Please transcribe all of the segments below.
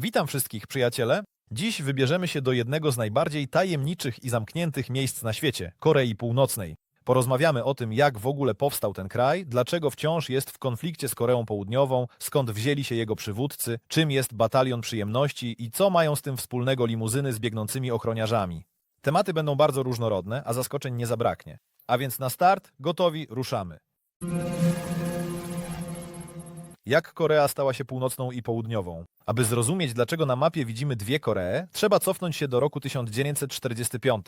Witam wszystkich, przyjaciele. Dziś wybierzemy się do jednego z najbardziej tajemniczych i zamkniętych miejsc na świecie Korei Północnej. Porozmawiamy o tym, jak w ogóle powstał ten kraj, dlaczego wciąż jest w konflikcie z Koreą Południową, skąd wzięli się jego przywódcy, czym jest batalion przyjemności i co mają z tym wspólnego limuzyny z biegnącymi ochroniarzami. Tematy będą bardzo różnorodne, a zaskoczeń nie zabraknie. A więc na start, gotowi, ruszamy. Jak Korea stała się północną i południową? Aby zrozumieć, dlaczego na mapie widzimy dwie Koree, trzeba cofnąć się do roku 1945.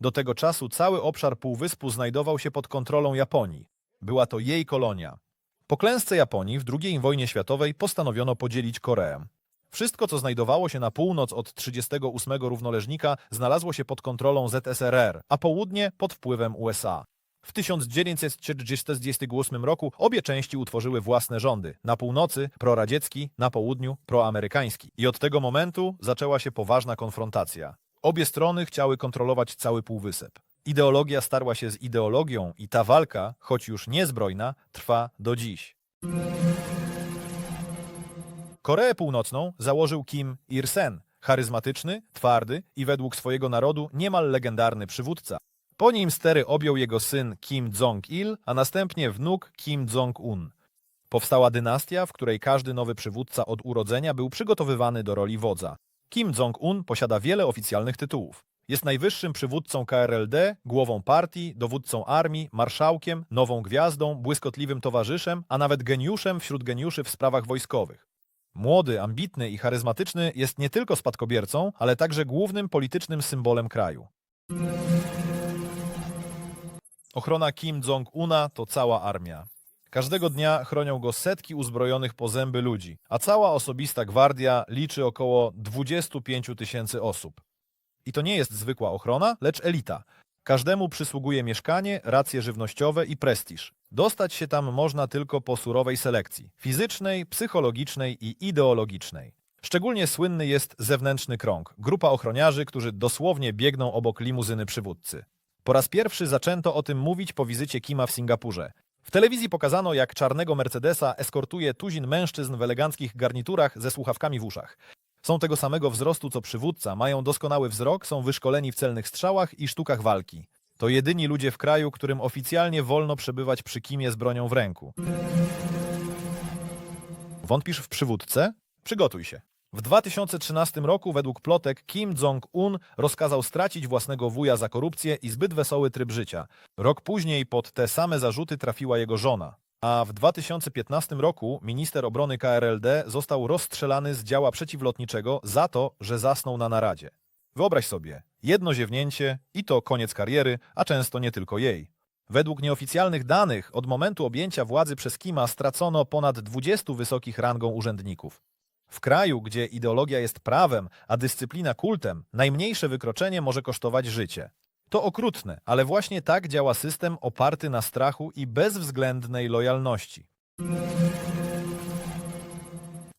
Do tego czasu cały obszar półwyspu znajdował się pod kontrolą Japonii. Była to jej kolonia. Po klęsce Japonii w II wojnie światowej postanowiono podzielić Koreę. Wszystko, co znajdowało się na północ od 38 równoleżnika, znalazło się pod kontrolą ZSRR, a południe pod wpływem USA. W 1948 roku obie części utworzyły własne rządy. Na północy proradziecki, na południu proamerykański. I od tego momentu zaczęła się poważna konfrontacja. Obie strony chciały kontrolować cały półwysep. Ideologia starła się z ideologią i ta walka, choć już niezbrojna, trwa do dziś. Koreę Północną założył Kim Il-sen, charyzmatyczny, twardy i według swojego narodu niemal legendarny przywódca. Po nim stery objął jego syn Kim Jong-il, a następnie wnuk Kim Jong-un. Powstała dynastia, w której każdy nowy przywódca od urodzenia był przygotowywany do roli wodza. Kim Jong-un posiada wiele oficjalnych tytułów. Jest najwyższym przywódcą KRLD, głową partii, dowódcą armii, marszałkiem, nową gwiazdą, błyskotliwym towarzyszem, a nawet geniuszem wśród geniuszy w sprawach wojskowych. Młody, ambitny i charyzmatyczny jest nie tylko spadkobiercą, ale także głównym politycznym symbolem kraju. Ochrona Kim Jong-una to cała armia. Każdego dnia chronią go setki uzbrojonych po zęby ludzi, a cała osobista gwardia liczy około 25 tysięcy osób. I to nie jest zwykła ochrona, lecz elita. Każdemu przysługuje mieszkanie, racje żywnościowe i prestiż. Dostać się tam można tylko po surowej selekcji fizycznej, psychologicznej i ideologicznej. Szczególnie słynny jest zewnętrzny krąg grupa ochroniarzy, którzy dosłownie biegną obok limuzyny przywódcy. Po raz pierwszy zaczęto o tym mówić po wizycie Kima w Singapurze. W telewizji pokazano, jak czarnego Mercedesa eskortuje tuzin mężczyzn w eleganckich garniturach ze słuchawkami w uszach. Są tego samego wzrostu co przywódca, mają doskonały wzrok, są wyszkoleni w celnych strzałach i sztukach walki. To jedyni ludzie w kraju, którym oficjalnie wolno przebywać przy Kimie z bronią w ręku. Wątpisz w przywódcę? Przygotuj się. W 2013 roku według plotek Kim Jong-un rozkazał stracić własnego wuja za korupcję i zbyt wesoły tryb życia. Rok później pod te same zarzuty trafiła jego żona. A w 2015 roku minister obrony KRLD został rozstrzelany z działa przeciwlotniczego za to, że zasnął na naradzie. Wyobraź sobie, jedno ziewnięcie i to koniec kariery, a często nie tylko jej. Według nieoficjalnych danych od momentu objęcia władzy przez Kima stracono ponad 20 wysokich rangą urzędników. W kraju, gdzie ideologia jest prawem, a dyscyplina kultem, najmniejsze wykroczenie może kosztować życie. To okrutne, ale właśnie tak działa system oparty na strachu i bezwzględnej lojalności.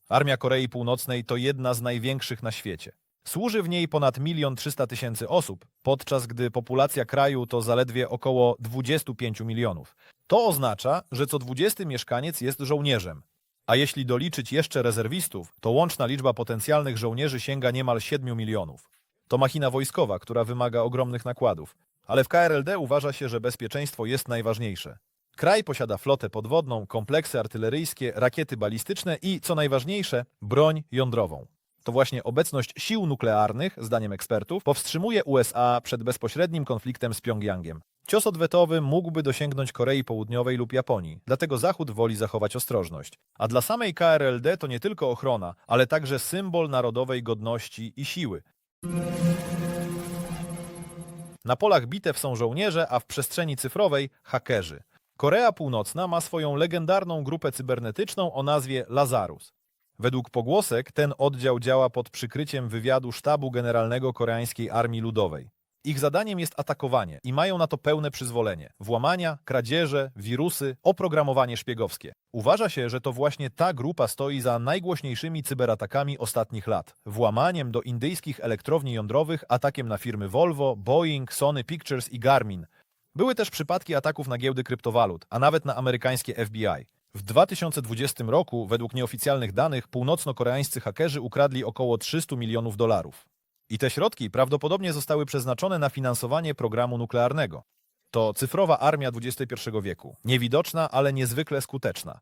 Armia Korei Północnej to jedna z największych na świecie. Służy w niej ponad milion trzysta tysięcy osób, podczas gdy populacja kraju to zaledwie około 25 milionów. To oznacza, że co 20 mieszkaniec jest żołnierzem. A jeśli doliczyć jeszcze rezerwistów, to łączna liczba potencjalnych żołnierzy sięga niemal 7 milionów. To machina wojskowa, która wymaga ogromnych nakładów. Ale w KRLD uważa się, że bezpieczeństwo jest najważniejsze. Kraj posiada flotę podwodną, kompleksy artyleryjskie, rakiety balistyczne i, co najważniejsze, broń jądrową. To właśnie obecność sił nuklearnych, zdaniem ekspertów, powstrzymuje USA przed bezpośrednim konfliktem z Pjongjangiem. Cios odwetowy mógłby dosięgnąć Korei Południowej lub Japonii, dlatego Zachód woli zachować ostrożność. A dla samej KRLD to nie tylko ochrona, ale także symbol narodowej godności i siły. Na polach bitew są żołnierze, a w przestrzeni cyfrowej hakerzy. Korea Północna ma swoją legendarną grupę cybernetyczną o nazwie Lazarus. Według pogłosek ten oddział działa pod przykryciem wywiadu Sztabu Generalnego Koreańskiej Armii Ludowej. Ich zadaniem jest atakowanie i mają na to pełne przyzwolenie. Włamania, kradzieże, wirusy, oprogramowanie szpiegowskie. Uważa się, że to właśnie ta grupa stoi za najgłośniejszymi cyberatakami ostatnich lat. Włamaniem do indyjskich elektrowni jądrowych, atakiem na firmy Volvo, Boeing, Sony Pictures i Garmin. Były też przypadki ataków na giełdy kryptowalut, a nawet na amerykańskie FBI. W 2020 roku, według nieoficjalnych danych, północno-koreańscy hakerzy ukradli około 300 milionów dolarów. I te środki prawdopodobnie zostały przeznaczone na finansowanie programu nuklearnego. To cyfrowa armia XXI wieku. Niewidoczna, ale niezwykle skuteczna.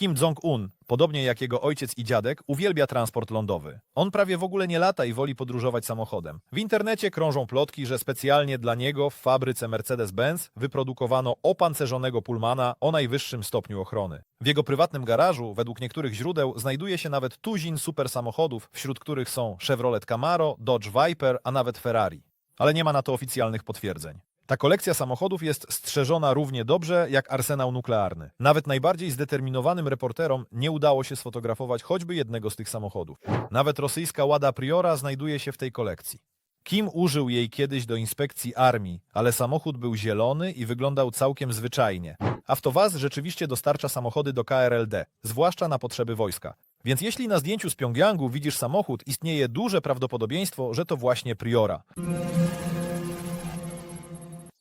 Kim Jong-un, podobnie jak jego ojciec i dziadek, uwielbia transport lądowy. On prawie w ogóle nie lata i woli podróżować samochodem. W internecie krążą plotki, że specjalnie dla niego w fabryce Mercedes-Benz wyprodukowano opancerzonego Pullmana o najwyższym stopniu ochrony. W jego prywatnym garażu, według niektórych źródeł, znajduje się nawet tuzin super samochodów, wśród których są Chevrolet Camaro, Dodge Viper, a nawet Ferrari. Ale nie ma na to oficjalnych potwierdzeń. Ta kolekcja samochodów jest strzeżona równie dobrze jak arsenał nuklearny. Nawet najbardziej zdeterminowanym reporterom nie udało się sfotografować choćby jednego z tych samochodów. Nawet rosyjska Łada Priora znajduje się w tej kolekcji. Kim użył jej kiedyś do inspekcji armii, ale samochód był zielony i wyglądał całkiem zwyczajnie. Avtovaz rzeczywiście dostarcza samochody do KRLD, zwłaszcza na potrzeby wojska. Więc jeśli na zdjęciu z Pjongjangu widzisz samochód, istnieje duże prawdopodobieństwo, że to właśnie Priora.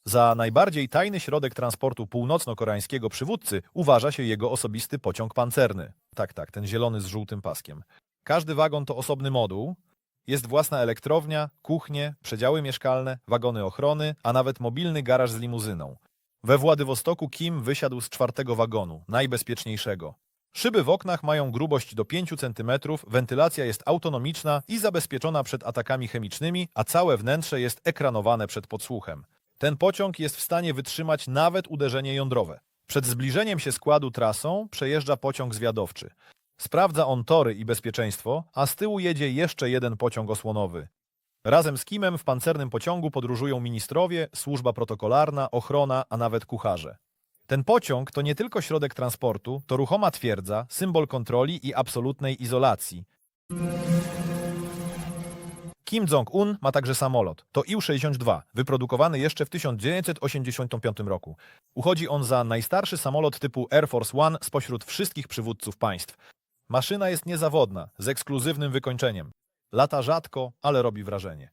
Za najbardziej tajny środek transportu północno-koreańskiego przywódcy uważa się jego osobisty pociąg pancerny. Tak, tak, ten zielony z żółtym paskiem. Każdy wagon to osobny moduł. Jest własna elektrownia, kuchnie, przedziały mieszkalne, wagony ochrony, a nawet mobilny garaż z limuzyną. We Władywostoku Kim wysiadł z czwartego wagonu, najbezpieczniejszego. Szyby w oknach mają grubość do 5 cm, wentylacja jest autonomiczna i zabezpieczona przed atakami chemicznymi, a całe wnętrze jest ekranowane przed podsłuchem. Ten pociąg jest w stanie wytrzymać nawet uderzenie jądrowe. Przed zbliżeniem się składu trasą przejeżdża pociąg zwiadowczy. Sprawdza on tory i bezpieczeństwo, a z tyłu jedzie jeszcze jeden pociąg osłonowy. Razem z Kimem w pancernym pociągu podróżują ministrowie, służba protokolarna, ochrona, a nawet kucharze. Ten pociąg to nie tylko środek transportu, to ruchoma twierdza, symbol kontroli i absolutnej izolacji. Kim Jong-un ma także samolot. To Il-62, wyprodukowany jeszcze w 1985 roku. Uchodzi on za najstarszy samolot typu Air Force One spośród wszystkich przywódców państw. Maszyna jest niezawodna, z ekskluzywnym wykończeniem. Lata rzadko, ale robi wrażenie.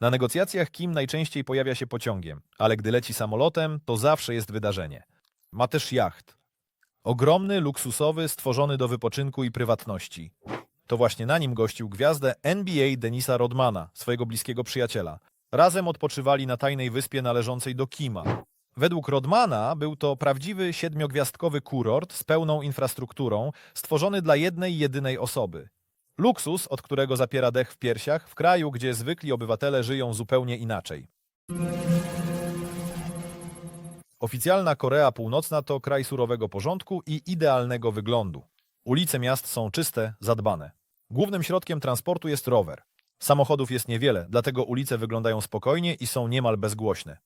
Na negocjacjach Kim najczęściej pojawia się pociągiem, ale gdy leci samolotem, to zawsze jest wydarzenie. Ma też jacht. Ogromny, luksusowy, stworzony do wypoczynku i prywatności. To właśnie na nim gościł gwiazdę NBA Denisa Rodmana, swojego bliskiego przyjaciela. Razem odpoczywali na tajnej wyspie należącej do Kima. Według Rodmana był to prawdziwy siedmiogwiazdkowy kurort z pełną infrastrukturą, stworzony dla jednej jedynej osoby. Luksus, od którego zapiera dech w piersiach, w kraju, gdzie zwykli obywatele żyją zupełnie inaczej. Oficjalna Korea Północna to kraj surowego porządku i idealnego wyglądu. Ulice miast są czyste, zadbane. Głównym środkiem transportu jest rower. Samochodów jest niewiele, dlatego ulice wyglądają spokojnie i są niemal bezgłośne.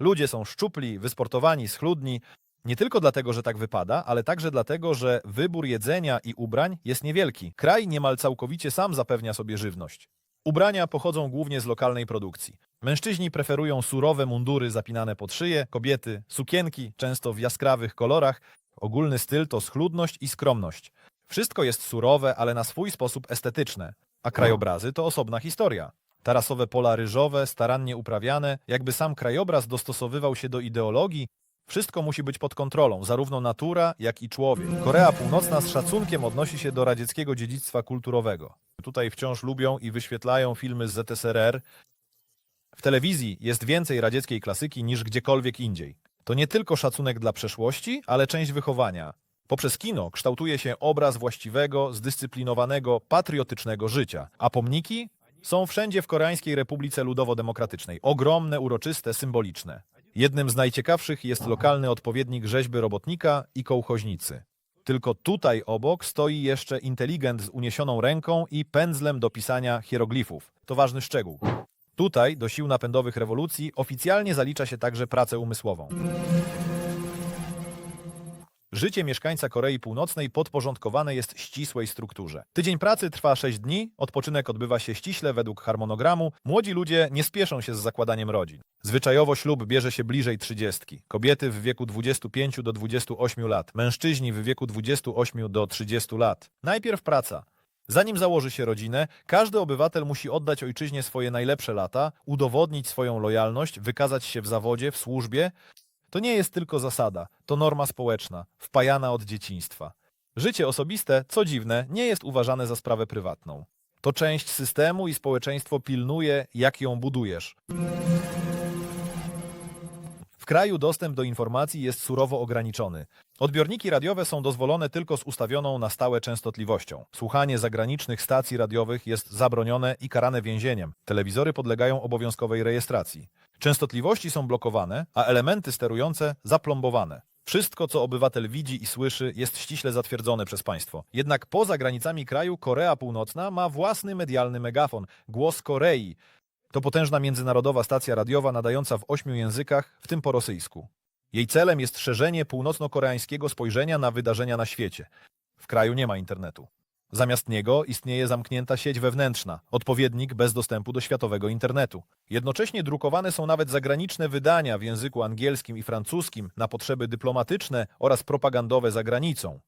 Ludzie są szczupli, wysportowani, schludni, nie tylko dlatego, że tak wypada, ale także dlatego, że wybór jedzenia i ubrań jest niewielki. Kraj niemal całkowicie sam zapewnia sobie żywność. Ubrania pochodzą głównie z lokalnej produkcji. Mężczyźni preferują surowe mundury zapinane pod szyję, kobiety sukienki, często w jaskrawych kolorach. Ogólny styl to schludność i skromność. Wszystko jest surowe, ale na swój sposób estetyczne, a krajobrazy to osobna historia. Tarasowe pola ryżowe, starannie uprawiane, jakby sam krajobraz dostosowywał się do ideologii, wszystko musi być pod kontrolą, zarówno natura, jak i człowiek. Korea Północna z szacunkiem odnosi się do radzieckiego dziedzictwa kulturowego. Tutaj wciąż lubią i wyświetlają filmy z ZSRR. W telewizji jest więcej radzieckiej klasyki niż gdziekolwiek indziej. To nie tylko szacunek dla przeszłości, ale część wychowania. Poprzez kino kształtuje się obraz właściwego, zdyscyplinowanego, patriotycznego życia, a pomniki są wszędzie w Koreańskiej Republice Ludowo-Demokratycznej. Ogromne, uroczyste, symboliczne. Jednym z najciekawszych jest lokalny odpowiednik rzeźby robotnika i kołchoźnicy. Tylko tutaj obok stoi jeszcze inteligent z uniesioną ręką i pędzlem do pisania hieroglifów. To ważny szczegół. Tutaj do sił napędowych rewolucji oficjalnie zalicza się także pracę umysłową. Życie mieszkańca Korei Północnej podporządkowane jest ścisłej strukturze. Tydzień pracy trwa 6 dni, odpoczynek odbywa się ściśle według harmonogramu, młodzi ludzie nie spieszą się z zakładaniem rodzin. Zwyczajowo ślub bierze się bliżej 30. Kobiety w wieku 25 do 28 lat, mężczyźni w wieku 28 do 30 lat. Najpierw praca. Zanim założy się rodzinę, każdy obywatel musi oddać ojczyźnie swoje najlepsze lata, udowodnić swoją lojalność, wykazać się w zawodzie, w służbie. To nie jest tylko zasada, to norma społeczna, wpajana od dzieciństwa. Życie osobiste, co dziwne, nie jest uważane za sprawę prywatną. To część systemu i społeczeństwo pilnuje, jak ją budujesz. Kraju dostęp do informacji jest surowo ograniczony. Odbiorniki radiowe są dozwolone tylko z ustawioną na stałe częstotliwością. Słuchanie zagranicznych stacji radiowych jest zabronione i karane więzieniem. Telewizory podlegają obowiązkowej rejestracji. Częstotliwości są blokowane, a elementy sterujące zaplombowane. Wszystko, co obywatel widzi i słyszy, jest ściśle zatwierdzone przez państwo. Jednak poza granicami kraju Korea Północna ma własny medialny megafon Głos Korei. To potężna międzynarodowa stacja radiowa nadająca w ośmiu językach, w tym po rosyjsku. Jej celem jest szerzenie północno-koreańskiego spojrzenia na wydarzenia na świecie. W kraju nie ma internetu. Zamiast niego istnieje zamknięta sieć wewnętrzna, odpowiednik bez dostępu do światowego internetu. Jednocześnie drukowane są nawet zagraniczne wydania w języku angielskim i francuskim na potrzeby dyplomatyczne oraz propagandowe za granicą.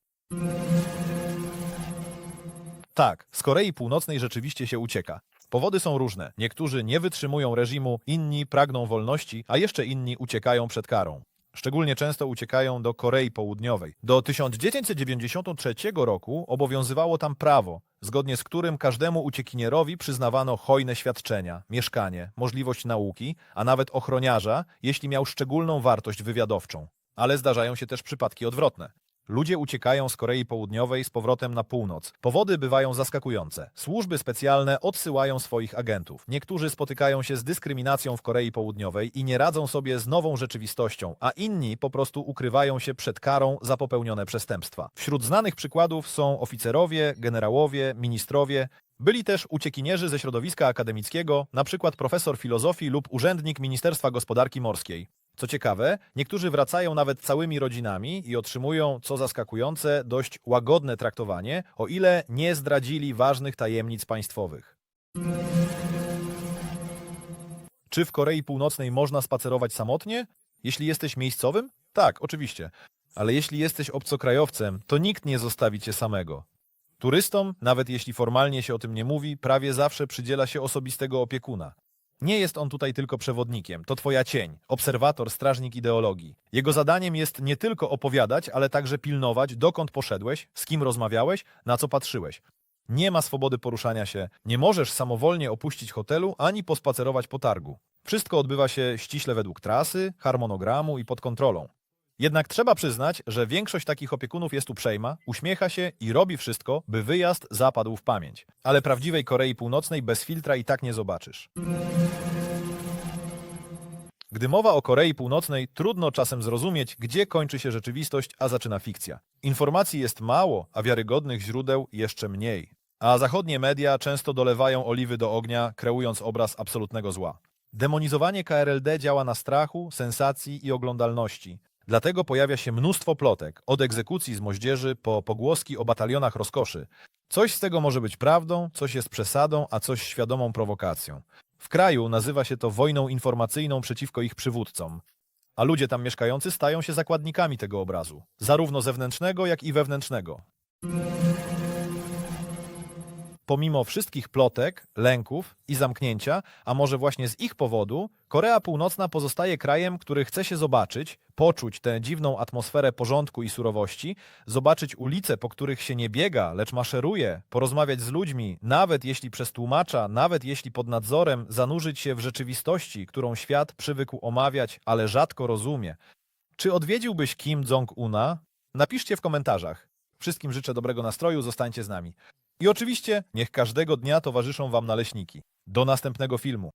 Tak, z Korei Północnej rzeczywiście się ucieka. Powody są różne. Niektórzy nie wytrzymują reżimu, inni pragną wolności, a jeszcze inni uciekają przed karą. Szczególnie często uciekają do Korei Południowej. Do 1993 roku obowiązywało tam prawo, zgodnie z którym każdemu uciekinierowi przyznawano hojne świadczenia, mieszkanie, możliwość nauki, a nawet ochroniarza, jeśli miał szczególną wartość wywiadowczą. Ale zdarzają się też przypadki odwrotne. Ludzie uciekają z Korei Południowej z powrotem na północ. Powody bywają zaskakujące. Służby specjalne odsyłają swoich agentów. Niektórzy spotykają się z dyskryminacją w Korei Południowej i nie radzą sobie z nową rzeczywistością, a inni po prostu ukrywają się przed karą za popełnione przestępstwa. Wśród znanych przykładów są oficerowie, generałowie, ministrowie, byli też uciekinierzy ze środowiska akademickiego, przykład profesor filozofii lub urzędnik Ministerstwa Gospodarki Morskiej. Co ciekawe, niektórzy wracają nawet całymi rodzinami i otrzymują, co zaskakujące, dość łagodne traktowanie, o ile nie zdradzili ważnych tajemnic państwowych. Czy w Korei Północnej można spacerować samotnie? Jeśli jesteś miejscowym? Tak, oczywiście. Ale jeśli jesteś obcokrajowcem, to nikt nie zostawi cię samego. Turystom, nawet jeśli formalnie się o tym nie mówi, prawie zawsze przydziela się osobistego opiekuna. Nie jest on tutaj tylko przewodnikiem, to twoja cień, obserwator, strażnik ideologii. Jego zadaniem jest nie tylko opowiadać, ale także pilnować, dokąd poszedłeś, z kim rozmawiałeś, na co patrzyłeś. Nie ma swobody poruszania się, nie możesz samowolnie opuścić hotelu ani pospacerować po targu. Wszystko odbywa się ściśle według trasy, harmonogramu i pod kontrolą. Jednak trzeba przyznać, że większość takich opiekunów jest uprzejma, uśmiecha się i robi wszystko, by wyjazd zapadł w pamięć. Ale prawdziwej Korei Północnej bez filtra i tak nie zobaczysz. Gdy mowa o Korei Północnej, trudno czasem zrozumieć, gdzie kończy się rzeczywistość, a zaczyna fikcja. Informacji jest mało, a wiarygodnych źródeł jeszcze mniej. A zachodnie media często dolewają oliwy do ognia, kreując obraz absolutnego zła. Demonizowanie KRLD działa na strachu, sensacji i oglądalności. Dlatego pojawia się mnóstwo plotek, od egzekucji z moździerzy po pogłoski o batalionach rozkoszy. Coś z tego może być prawdą, coś jest przesadą, a coś świadomą prowokacją. W kraju nazywa się to wojną informacyjną przeciwko ich przywódcom. A ludzie tam mieszkający stają się zakładnikami tego obrazu, zarówno zewnętrznego, jak i wewnętrznego. Pomimo wszystkich plotek, lęków i zamknięcia, a może właśnie z ich powodu, Korea Północna pozostaje krajem, który chce się zobaczyć, poczuć tę dziwną atmosferę porządku i surowości, zobaczyć ulice, po których się nie biega, lecz maszeruje, porozmawiać z ludźmi, nawet jeśli przez tłumacza, nawet jeśli pod nadzorem, zanurzyć się w rzeczywistości, którą świat przywykł omawiać, ale rzadko rozumie. Czy odwiedziłbyś Kim Jong-una? Napiszcie w komentarzach. Wszystkim życzę dobrego nastroju, zostańcie z nami. I oczywiście niech każdego dnia towarzyszą Wam naleśniki. Do następnego filmu.